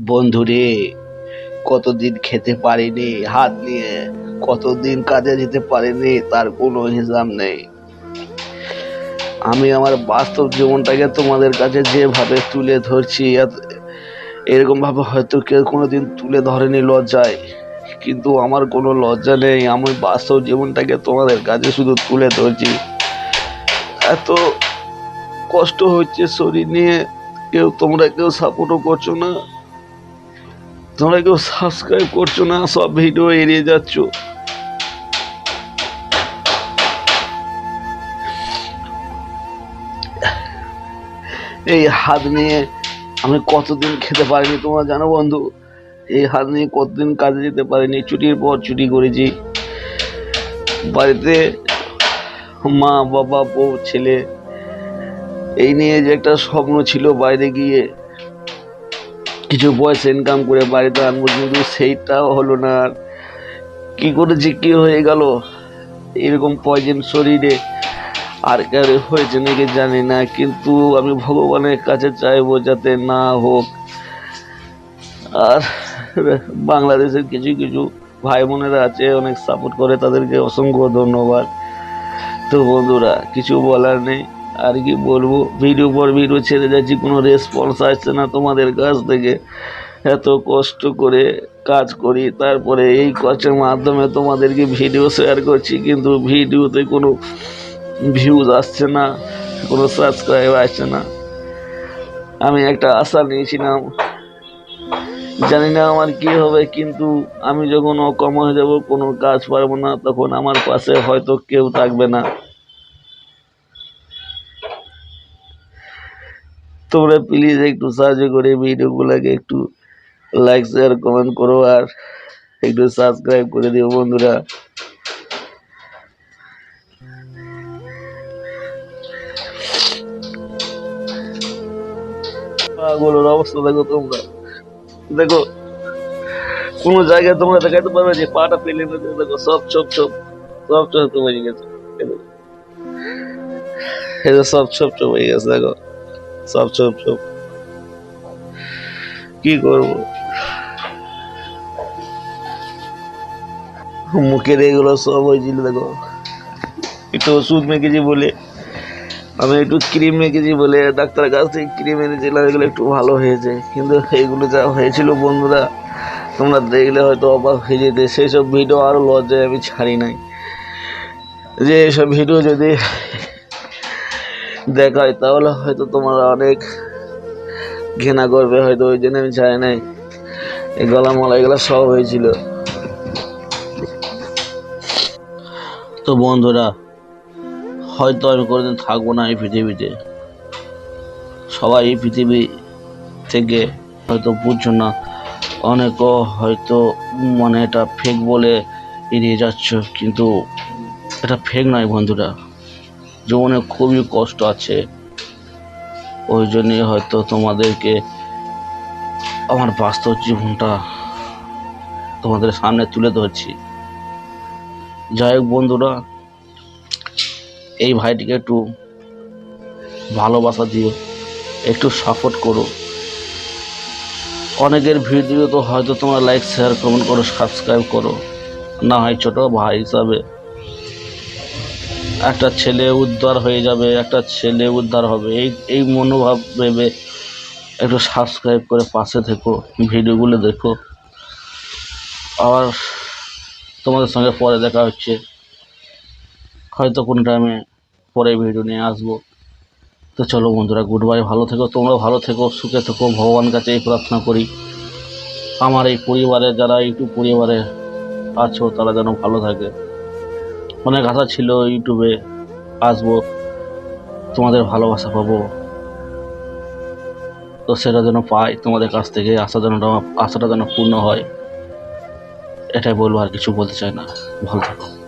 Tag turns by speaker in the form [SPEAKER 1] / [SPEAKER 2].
[SPEAKER 1] বন্ধুরে, কতদিন খেতে পারিনি, হাত নিয়ে কতদিন কাজে যেতে পারিনি, তার কোনো হিসাব নেই। আমি আমার বাস্তব জীবনটাকে তোমাদের কাছে যেভাবে তুলে ধরছি, এত- এরকম ভাবে হয়তো কেউ কোনো দিন তুলে ধরেনি লজ্জায়। কিন্তু আমার কোনো লজ্জা নেই, আমি বাস্তব জীবনটাকে তোমাদের কাছে শুধু তুলে ধরছি। এত কষ্ট হচ্ছে শরীর নিয়ে, কেউ তোমরা কেউ সাপোর্টও করছ না। তোমরা কেউ সাবস্ক্রাইব করছ না, সব ভিডিও এড়িয়ে যাচ্ছ। এই হাত নিয়ে আমি কতদিন খেতে পারিনি তোমরা জানো বন্ধু? এই হাত নিয়ে কতদিন কাজে যেতে পারিনি, ছুটির পর ছুটি করেছি। বাড়িতে মা, বাবা, বউ, ছেলে, এই নিয়ে যে একটা স্বপ্ন ছিল বাইরে গিয়ে। কিছু পয়সা ইনকাম করে বাড়িতে আনব, কিন্তু সেইটাও হলো না। আর করে যে কি হয়ে গেল? এরকম পয়জন শরীরে আর কারও হয়েছে নাকি জানি না, কিন্তু আমি ভগবানের কাছে চাইব যাতে না হোক। আর বাংলাদেশের কিছু কিছু ভাই বোনেরা আছে, অনেক সাপোর্ট করে তাদেরকে অসংখ্য ধন্যবাদ। তো বন্ধুরা, কিছু বলার নেই। আর কি বলব? ভিডিও পর ভিডিও ছেড়ে যাচ্ছি, কোনো রেসপন্স আসছে না তোমাদের কাছ থেকে। এত কষ্ট করে কাজ করি, তারপরে এই কষ্টের মাধ্যমে তোমাদেরকে ভিডিও শেয়ার করছি, কিন্তু ভিডিওতে কোনো ভিউজ আসছে না, কোনো সাবস্ক্রাইব আসছে না। আমি একটা আশা নিয়েছিলাম, জানি না আমার কি হবে, কিন্তু আমি যখন অকম হয়ে যাব, কোনো কাজ পারব না, তখন আমার পাশে হয়তো কেউ থাকবে না। তোমরা প্লিজ একটু সাহায্য করে ভিডিওগুলোকে একটু লাইক শেয়ার কমেন্ট করো আর একটু সাবস্ক্রাইব করে দিও বন্ধুরা। পাগলের অবস্থা দেখো তোমরা। দেখো, কোনো জায়গায় তোমরা দেখাতে পারবে যে পাটা পেলে দেখো, সব চোপ চোপ সব চোপ চোপ হয়ে গেছে। সব চোপ চোপ হয়ে গেছে, দেখো। সব চোপ চোপ কি করব? মুখের এগুলো সব হয়েছিল দেখো, একটু ওষুধ মেখেছি বলে, আমি একটু ক্রিম মেখেছি বলে, ডাক্তারের কাছ থেকে ক্রিম এনেছিলাম, এগুলো একটু ভালো হয়েছে। কিন্তু এইগুলো যা হয়েছিল বন্ধুরা, তোমরা দেখলে হয়তো অবাক হয়ে যেতে, সেই সব ভিডিও আরও লজ্জায় আমি ছাড়ি নাই। যে এসব ভিডিও যদি দেখায়, তাহলে হয়তো তোমরা অনেক ঘৃণা করবে, হয়তো ওই জন্য আমি চাই নাই। এই গলা এগুলো সব হয়েছিল। তো বন্ধুরা, হয়তো আমি কোনোদিন থাকব না এই পৃথিবীতে। সবাই এই পৃথিবী থেকে হয়তো বুঝছ না, অনেকও হয়তো মানে এটা ফেক বলে এড়িয়ে যাচ্ছ, কিন্তু এটা ফেক নয় বন্ধুরা। জীবনে খুবই কষ্ট আছে। ওই জন্যই হয়তো তোমাদেরকে আমার বাস্তব জীবনটা তোমাদের সামনে তুলে ধরছি। যাই হোক বন্ধুরা, এই ভাইটিকে একটু ভালোবাসা দিও, একটু সাপোর্ট করো। অনেকের ভিডিও তো হয়তো তোমরা লাইক শেয়ার কমেন্ট করো সাবস্ক্রাইব করো। না হয় ছোটো ভাই হিসাবে একটা ছেলে উদ্ধার হয়ে যাবে, একটা ছেলে উদ্ধার হবে। এই এই মনোভাব ভেবে একটু সাবস্ক্রাইব করে পাশে থেকো, ভিডিওগুলো দেখো। আবার তোমাদের সঙ্গে পরে দেখা হচ্ছে। হয়তো কোনো টাইমে পরে ভিডিও নিয়ে আসব। তো চলো বন্ধুরা গুড বাই ভালো থেকো তোমরা ভালো থেকো, সুখে থেকো। ভগবান কাছে এই প্রার্থনা করি। আমার এই পরিবারে, যারা ইউটিউব পরিবারে আছো, তারা যেন ভালো থাকে। অনেক আশা ছিল ইউটিউবে আসব, তোমাদের ভালোবাসা পাবো। তো সেটা যেন পাই, তোমাদের কাছ থেকে আশা যেন আশাটা যেন পূর্ণ হয়। এটাই বলব আর কিছু বলতে চাই না। ভালো থাকো।